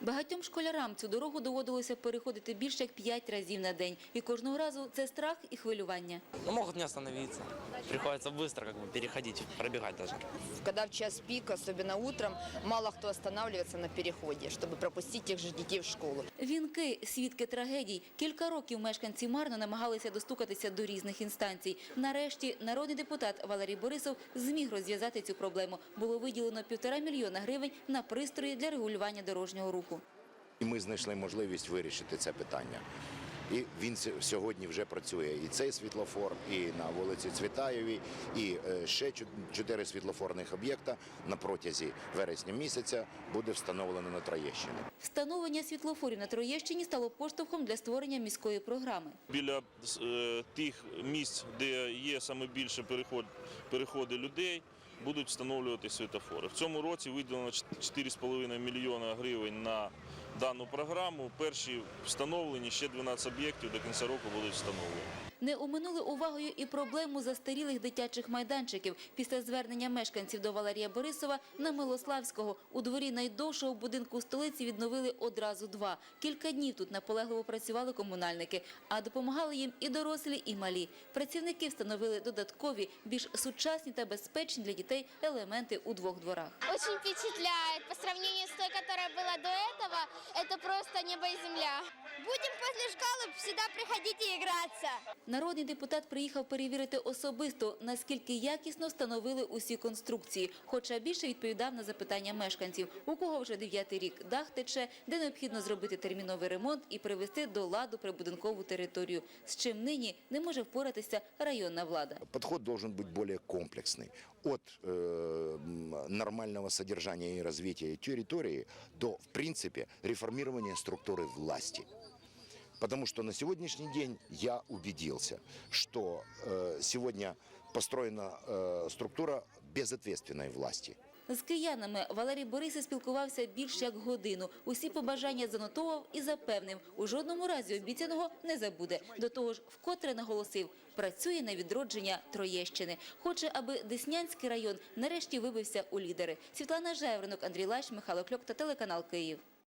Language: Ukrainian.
Багатьом школярам цю дорогу доводилося переходити більше як п'ять разів на день. І кожного разу це страх і хвилювання. Ну, могут не остановиться. Приходится быстро как бы переходить, пробегать даже. Когда в час пик, особенно утром, мало кто останавливается на переходе, чтобы пропустить тех же детей в школу. Вінки – свідки трагедій. Кілька років мешканці Марно намагалися достукатися до різних інстанцій. Нарешті народний депутат Валерій Борисов зміг розв'язати цю проблему. Було виділено півтора мільйона гривень на пристрої для регулювання дорожнього руху. І ми знайшли можливість вирішити це питання. І він сьогодні вже працює. І цей світлофор, і на вулиці Цвітаєвій, і е, ще чотири світлофорних об'єкта на протязі вересня місяця буде встановлено на Троєщині. Встановлення світлофорів на Троєщині стало поштовхом для створення міської програми. біля е, тих місць, де є саме більше переход, переходи людей, будуть встановлювати світофори. В цьому році виділено 4,5 мільйона гривень на дану програму. Перші встановлені, ще 12 об'єктів до кінця року будуть встановлені Не оминули увагою і проблему застарілих дитячих майданчиків. Після звернення мешканців до Валерія Борисова на Милославського у дворі найдовшого будинку столиці відновили одразу два. Кілька днів тут наполегливо працювали комунальники, а допомагали їм і дорослі, і малі. Працівники встановили додаткові, більш сучасні та безпечні для дітей елементи у двох дворах. Очень впечатляет. По сравнению с той, которая была до этого, это просто небо и земля. Будем после школы всегда приходить и играться. Народний депутат приїхав перевірити особисто, наскільки якісно встановили усі конструкції, хоча більше відповідав на запитання мешканців, у кого вже дев'ятий рік дах тече, де необхідно зробити терміновий ремонт і привести до ладу прибудинкову територію, з чим нині не може впоратися районна влада. Подход должен быть более комплексный. От э, м, нормального содержания и развития территории до, в принципе, реформирования структуры власти. Потому что на сегодняшний день я убедился, что э, сегодня построена э, структура безответственной власти. З киянами Валерій Борисов спілкувався більш як годину. Усі побажання занотовував і запевнив, у жодному разі обіцяного не забуде. До того ж, вкотре наголосив, працює на відродження Троєщини. Хоче, аби Деснянський район нарешті вибився у лідери. Світлана Жевринок, Андрій Лащ, Михайло Кльок та телеканал Київ.